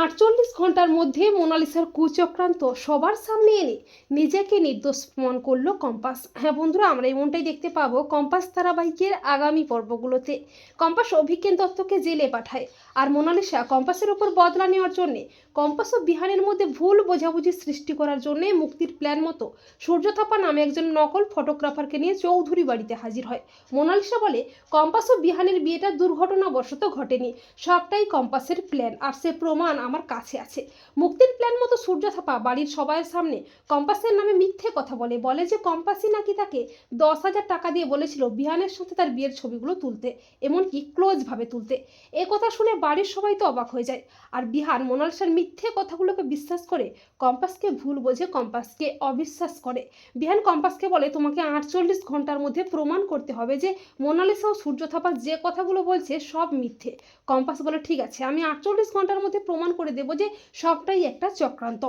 আটচল্লিশ ঘণ্টার মধ্যে মোনালিসার কুচক্রান্ত সবার সামনে এনে নিজেকে নির্দোষ প্রমাণ করল কম্পাস। হ্যাঁ বন্ধুরা, আমরা এমনটাই দেখতে পাবো কম্পাস ধারাবাহিকের আগামী পর্বগুলোতে। কম্পাস অভিজ্ঞান দত্তকে জেলে পাঠায় আর মোনালিসা কম্পাসের ওপর বদলা নেওয়ার জন্যে, কম্পাস ও বিহানের মধ্যে ভুল বোঝাবুঝি সৃষ্টি করার জন্যে মুক্তির প্ল্যান মতো সূর্যথাপা নামে একজন নকল ফটোগ্রাফারকে নিয়ে চৌধুরী বাড়িতে হাজির হয়। মোনালিসা বলে, কম্পাস ও বিহানের বিয়েটা দুর্ঘটনাবশত ঘটেনি, সবটাই কম্পাসের প্ল্যান। আর সে প্রমাণ আমার কাছে আছে। মুক্তির প্ল্যান মতো সূর্যথাপা বাড়ির সবার সামনে কম্পাসের নামে মিথ্যে কথা বলে। বলে যে কম্পাসই নাকি তাকে দশ হাজার টাকা দিয়ে বলেছিল বিহানের সাথে তার বিয়ের ছবিগুলো তুলতে, এমনকি ক্লোজভাবে তুলতে। এ কথা শুনে বাড়ির সবাই তো অবাক হয়ে যায়। আর বিহান মোনালিসার মিথ্যে কথাগুলোকে বিশ্বাস করে কম্পাসকে ভুল বোঝে, কম্পাসকে অবিশ্বাস করে। বিহান কম্পাসকে বলে, তোমাকে আটচল্লিশ ঘণ্টার মধ্যে প্রমাণ করতে হবে যে মোনালিসা ও সূর্য থাপা যে কথাগুলো বলছে সব মিথ্যে। কম্পাস বলে, ঠিক আছে, আমি আটচল্লিশ ঘণ্টার মধ্যে প্রমাণ করে দেব যে সবটাই একটা চক্রান্ত।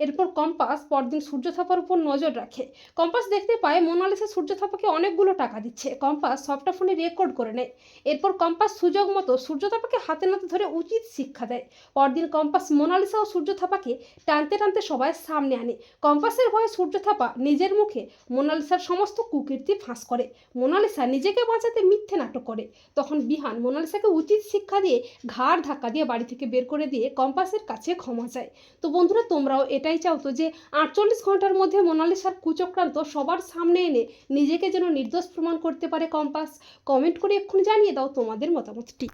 এরপর কম্পাস পরদিন সূর্য থাপার উপর নজর রাখে। কম্পাস দেখতে পায় মোনালিসা সূর্য থাপাকে অনেকগুলো টাকা দিচ্ছে। কম্পাস সবটা ফোনে রেকর্ড করে নেয়। এরপর কম্পাস সুযোগ মতো সূর্য থাপাকে হাতে নাতে ধরে উচিত শিক্ষা দেয়। পরদিন কম্পাস মোনালিসা ও সূর্য থাপাকে টানতে টানতে সবাই সামনে আনে। কম্পাসের ভয়ে সূর্য থাপা নিজের মুখে মোনালিসার সমস্ত কুকীর্তি ফাঁস করে। মোনালিসা নিজেকে বাঁচাতে মিথ্যে নাটক করে। তখন বিহান মোনালিসাকে উচিত শিক্ষা দিয়ে ঘাড় ধাক্কা দিয়ে বাড়ি থেকে বের করে দিয়ে কম্পাসের কাছে ক্ষমা চায়। তো বন্ধুরা, তোমরাও এটাই চাওতো যে আটচল্লিশ ঘণ্টার মধ্যে মোনালিসার কুচক্রান্ত সবার সামনে এনে নিজেকে যেন নির্দোষ প্রমাণ করতে পারে কম্পাস। কমেন্ট করে এক্ষুনি জানিয়ে দাও তোমাদের মতামতটি।